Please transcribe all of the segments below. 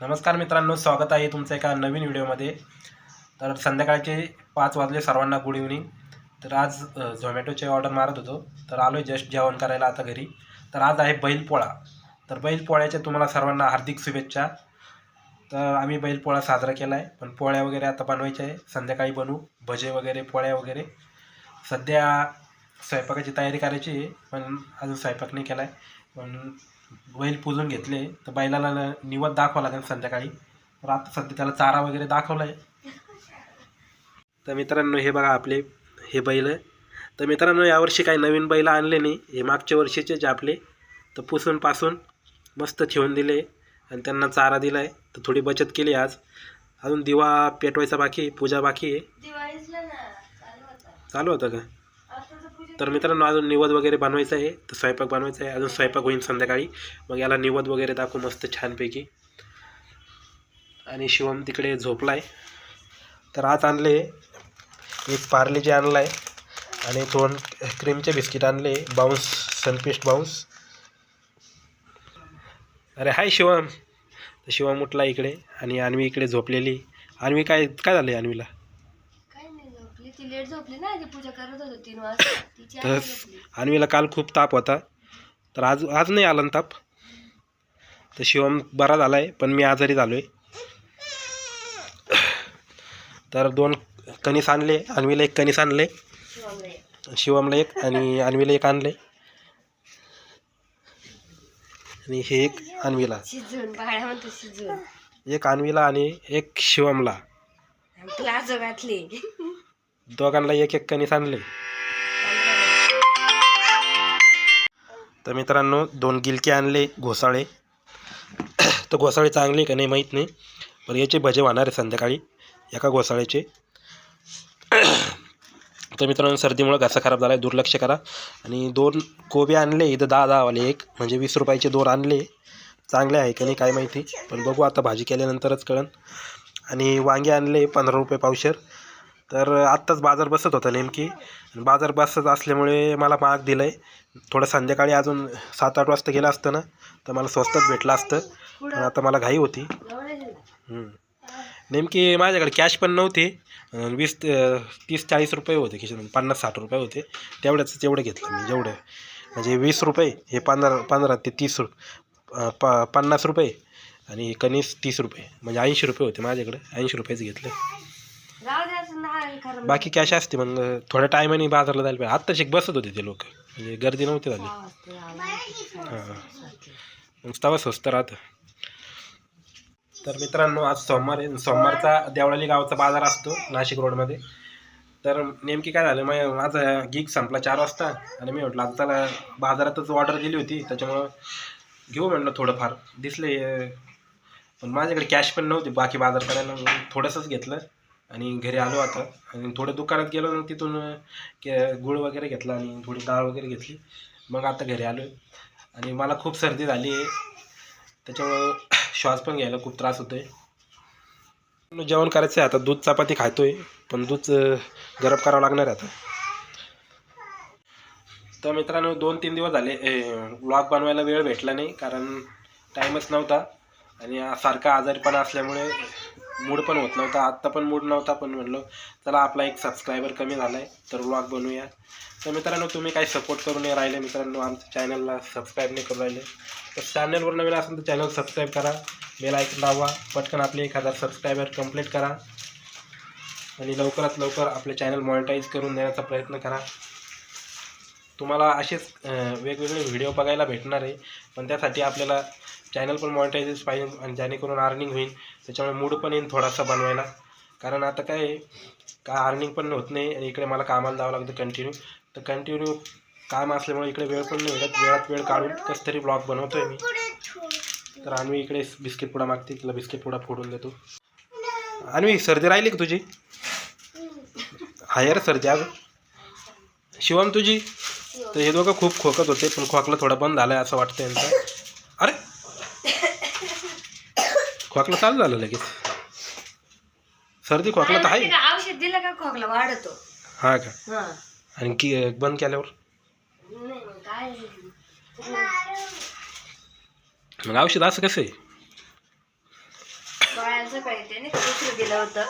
नमस्कार मित्रांनो स्वागत आहे तुमचं एका नवीन व्हिडिओमध्ये. तर संध्याकाळचे पाच वाजले सर्वांना गुड इव्हनिंग तर आज झोमॅटोचे झोमॅटोची ऑर्डर मारत होतो. तर आलो आहे जस्ट जेवण करायला आता घरी. तर आज आहे बैलपोळा तर बैलपोळ्याच्या तुम्हाला सर्वांना हार्दिक शुभेच्छा. तर आम्ही बैलपोळा साजरा केला आहे पण पोळ्या वगैरे आता बनवायच्या आहे. संध्याकाळी बनवू. भजे वगैरे पोळ्या वगैरे. सध्या स्वयंपाकाची तयारी करायची आहे. पण अजून स्वयंपाक नाही केला आहे पण बैल पुजून घेतले. तर बैलाला न- निवद दाखवा लागेल संध्याकाळी. तर आता सध्या त्याला चारा वगैरे दाखवला आहे तर मित्रांनो हे बघा आपले हे बैल. तर मित्रांनो यावर्षी काही नवीन बैल आणले नाही. हे मागच्या वर्षीचेच आपले. तर पुसून पासून मस्त ठेवून दिले आणि त्यांना चारा दिला आहे तर थोडी बचत केली आज. अजून दिवा पेटवायचा बाकी आहे, पूजा बाकी आहे. चालू होता का? तर मित्रांनो अजून निवद वगैरे बनवायचं आहे. तर स्वयंपाक बनवायचा आहे. अजून स्वयंपाक होईल संध्याकाळी. मग याला निवद वगैरे दाखवू मस्त छानपैकी. आणि शिवम तिकडे झोपला आहे तर आज आणले एक पार्लेचे आणला आहे आणि दोन क्रीमचे बिस्किट आणले. बाउन्स सनपिस्ट बाउन्स. अरे हाय शिवम. तर शिवम उठला इकडे आणि अन्वी इकडे झोपलेली. अन्वी काय काय झालं आहे अन्वीला? ती लेट झोपली ना ती पूजा करत होतो तीन वाजता. तिची तर आई झोपली. अन्वीला काल खूप ताप होता. तर आज आज नाही आला ना ताप. तर शिवम बरा झाला आहे पण मी आजारी झालो आहे तर दोन कणीस आणले अन्वीला एक कणीस आणले. शिवमला एक आणि अन्वीला एक आणले. आणि हे एक अन्वीला. शिजून बाळ्या म्हणतो शिजून एक अन्वीला आणि एक शिवमला. प्लाझो घातली दोघांना एक एक कणीस आणले तर मित्रांनो दोन गिलके आणले घोसाळे. तर घोसाळे चांगले का नाही माहीत नाही पण याचे भजे होणार आहे संध्याकाळी एका घोसाळ्याचे. तर मित्रांनो सर्दीमुळं घसा खराब झाला आहे दुर्लक्ष करा. आणि दोन कोबे आणले इथं दहा दहावाले एक म्हणजे वीस रुपयाचे दोन आणले. चांगले आहे का नाही काय माहिती पण बघू आता भाजी केल्यानंतरच कळन. आणि वांगे आणले पंधरा रुपये पावशेर. तर आत्ताच बाजार बसत होता नेमकी. बाजार बसत असल्यामुळे मला महाग दिलं आहे थोडं संध्याकाळी अजून सात आठ वाजता गेलं असतं ना तर मला स्वस्तच भेटलं असतं. पण आता मला घाई होती. नेमकी माझ्याकडे कॅश पण नव्हती. वीस ते- तीस चाळीस रुपये होते खिशातून. पन्नास साठ रुपये होते. तेवढ्याच तेवढं घेतलं मी जेवढं. म्हणजे वीस रुपये हे पंधरा पंधरा ते तीस रु प पन्नास रुपये आणि कणीस तीस रुपये. म्हणजे ऐंशी रुपये होते माझ्याकडे. ऐंशी रुपयेच घेतले राहू द्या असं नाही खरं बाकी कॅश असते मग थोड्या टायमाने बाजारला जायला पाहिजे. आत्ता शिक बसत होते ते लोक. म्हणजे गर्दी नव्हती झाली. हां मग तवा स्वस्त राहतं. तर मित्रांनो आज सोमवार आहे. सोमवारचा देवळाली गावचा बाजार असतो नाशिक रोडमध्ये. तर नेमकी काय झालं मग माझा गीक संपला चार वाजता आणि मी म्हटलं आता त्याला बाजारातच ऑर्डर दिली होती. त्याच्यामुळं घेऊ म्हटलं थोडंफार. दिसले पण माझ्याकडे कॅश पण नव्हती बाकी बाजार करायला मग थोडंसंच घेतलं. आणि घरी आलो आता. आणि थोडं दुकानात गेलो मग तिथून के गुळ वगैरे घेतला आणि थोडी डाळ वगैरे घेतली. मग आता घरी आलो आणि मला खूप सर्दी झाली आहे. त्याच्यामुळं श्वास पण घ्यायला खूप त्रास होतोय. जेवण करायचं आहे आता. दूध चपाती खातोय. पण दूध गरम करावं लागणार आहे आता. तर मित्रांनो दोन तीन दिवस झाले व्लॉग बनवायला वेळ भेटला नाही. कारण टाईमच नव्हता. आणि सारखा आजारीपणा असल्यामुळे मूड पण होत नव्हता. आत्ता पण मूड नव्हता पण म्हणलो चला आपला एक सबस्क्रायबर कमी झाला आहे तर व्लॉग बनवूया. तर मित्रांनो तुम्ही काही सपोर्ट करू नाही राहिले मित्रांनो आमच्या चॅनलला सबस्क्राईब नाही करू राहिले. तर चॅनलवर नवीन असेल तर चॅनल सबस्क्राईब करा बेल ऐकून लावा पटकन आपले एक हजार सबस्क्रायबर कंप्लीट करा. आणि लवकरात लवकर आपले चॅनल मॉनिटाईज करून देण्याचा प्रयत्न करा. तुम्हाला असेच वेगवेगळे व्हिडिओ बघायला भेटणार आहे. पण त्यासाठी आपल्याला चॅनल पण मॉनिटायझेस पाहिजे आणि जेणेकरून अर्निंग होईल. त्याच्यामुळे मूड पण येईल थोडासा बनवायला. कारण आता काय आहे, का अर्निंग पण होत नाही आणि इकडे मला कामाला जावं लागतं कंटिन्यू तर कंटिन्यू काम असल्यामुळे इकडे वेळ पण नाही मिळत वेळात वेळ काढून कसं तरी ब्लॉग बनवतो आहे मी. तर आणवी इकडे बिस्किट पुडा मागते. तिला बिस्किट पुडा फोडून देतो. आणि सर्दी राहिली का तुझी? हायर सर्दी अगं. शिवम तुझी? तर हे दोघं खूप खोकत होते पण खोकला थोडा बंद झाला आहे असं वाटतं यांचं. अरे! खोकला चालू झालं लगेच. सर्दी खोकला तर आहे. औषध दिलं का खोकला वाढतो? हा का? आणि की बंद केल्यावर? मग औषध असं कसं आहे? दिलं होतं.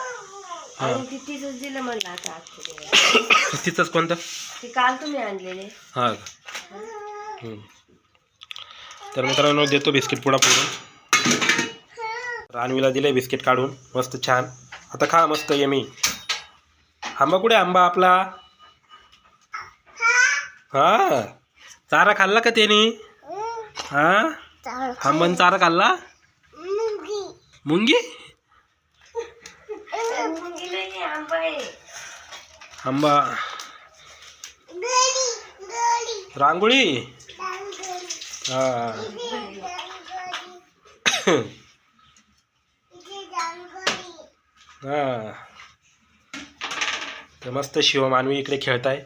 तिचंच तिथंच कोणतं? ते काल तुम्ही आणलेले. हां. तर मित्रांनो देतो बिस्किट पुडा फोडून रानवीला दिले बिस्किट काढून. मस्त छान. आता खा मस्त यमी आंबा कुठे आंबा आपला? हा? चारा खाल्ला का त्याने? हा? आंबान चारा खाल्ला? मुंगी? आंबा आंबा. रांगोळी? हा. हा. तर मस्त शिव मानवी इकडे खेळत आहे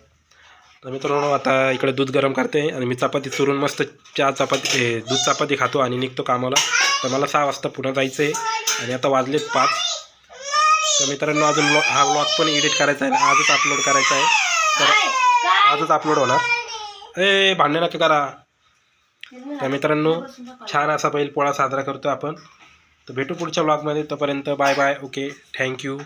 तर मित्रांनो आता इकडे दूध गरम करते आणि मी चपाती चुरून मस्त चहा चपाती दूध चपाती खातो आणि निघतो कामाला. तर मला सहा वाजता पुन्हा जायचं आहे आणि आता वाजलेत पाच. तर मित्रांनो अजून हा व्लॉग पण एडिट करायचा आहे आणि आजच अपलोड करायचा आहे. तर आजच अपलोड होणार. ए भांडणे नका करा. तर मित्रांनो छान असा बैल पोळा साजरा करतो आपण. तर भेटू पुढच्या ब्लॉगमध्ये तोपर्यंत बाय बाय. Okay thank you